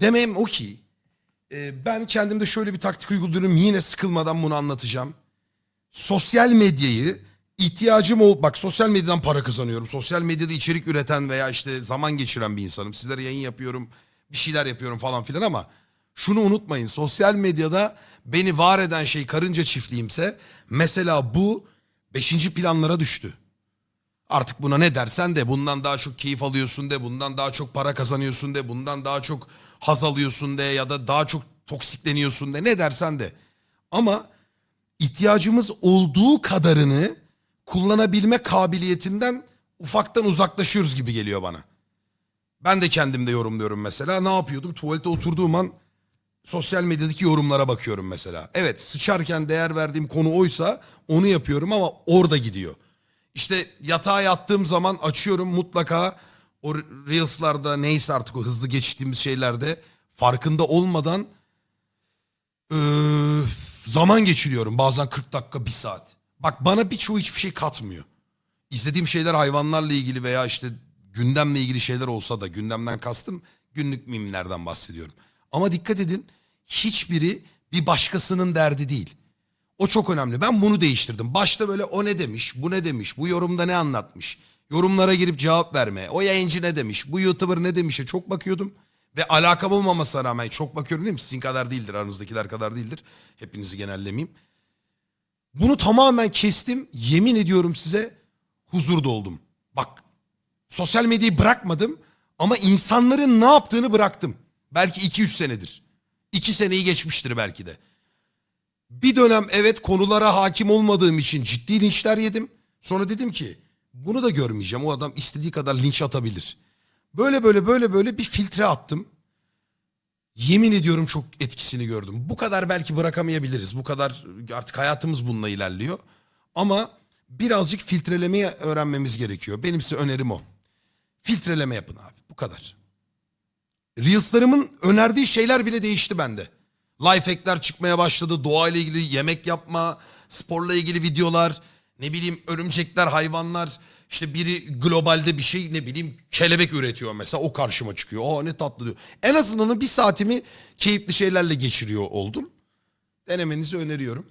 Demem o ki e, ben kendimde şöyle bir taktik uyguluyorum yine sıkılmadan bunu anlatacağım. Sosyal medyayı ihtiyacım ol bak sosyal medyadan para kazanıyorum. Sosyal medyada içerik üreten veya işte zaman geçiren bir insanım. Sizlere yayın yapıyorum, bir şeyler yapıyorum falan filan ama şunu unutmayın. Sosyal medyada beni var eden şey karınca çiftliğimse mesela bu beşinci planlara düştü. Artık buna ne dersen de bundan daha çok keyif alıyorsun de, bundan daha çok para kazanıyorsun de, bundan daha çok haz alıyorsun de ya da daha çok toksikleniyorsun de ne dersen de. Ama ihtiyacımız olduğu kadarını kullanabilme kabiliyetinden ufaktan uzaklaşıyoruz gibi geliyor bana. Ben de kendimde yorumluyorum mesela. Ne yapıyordum? Tuvalete oturduğum an sosyal medyadaki yorumlara bakıyorum mesela. Evet sıçarken değer verdiğim konu oysa onu yapıyorum ama orada gidiyor. İşte yatağa yattığım zaman açıyorum mutlaka o Reels'larda neyse artık o hızlı geçtiğimiz şeylerde farkında olmadan eee, zaman geçiriyorum. Bazen 40 dakika, bir saat. Bak bana birçoğu hiçbir şey katmıyor. İzlediğim şeyler hayvanlarla ilgili veya işte gündemle ilgili şeyler olsa da gündemden kastım günlük mimlerden bahsediyorum. Ama dikkat edin hiçbiri bir başkasının derdi değil. O çok önemli. Ben bunu değiştirdim. Başta böyle o ne demiş, bu ne demiş, bu yorumda ne anlatmış. Yorumlara girip cevap verme. O yayıncı ne demiş, bu YouTuber ne demişe çok bakıyordum. Ve alakam olmamasına rağmen çok bakıyorum değil mi? Sizin kadar değildir, aranızdakiler kadar değildir. Hepinizi genellemeyeyim. Bunu tamamen kestim. Yemin ediyorum size huzur doldum. Bak sosyal medyayı bırakmadım ama insanların ne yaptığını bıraktım. Belki 2-3 senedir. 2 seneyi geçmiştir belki de. Bir dönem evet konulara hakim olmadığım için ciddi linçler yedim. Sonra dedim ki bunu da görmeyeceğim. O adam istediği kadar linç atabilir. Böyle böyle böyle böyle bir filtre attım. Yemin ediyorum çok etkisini gördüm. Bu kadar belki bırakamayabiliriz. Bu kadar artık hayatımız bununla ilerliyor. Ama birazcık filtrelemeyi öğrenmemiz gerekiyor. Benim size önerim o. Filtreleme yapın abi. Bu kadar. Reels'larımın önerdiği şeyler bile değişti bende. Life hack'ler çıkmaya başladı. Doğayla ilgili yemek yapma, sporla ilgili videolar, ne bileyim örümcekler, hayvanlar. İşte biri globalde bir şey ne bileyim kelebek üretiyor mesela o karşıma çıkıyor. Aa ne tatlı diyor. En azından bir saatimi keyifli şeylerle geçiriyor oldum. Denemenizi öneriyorum.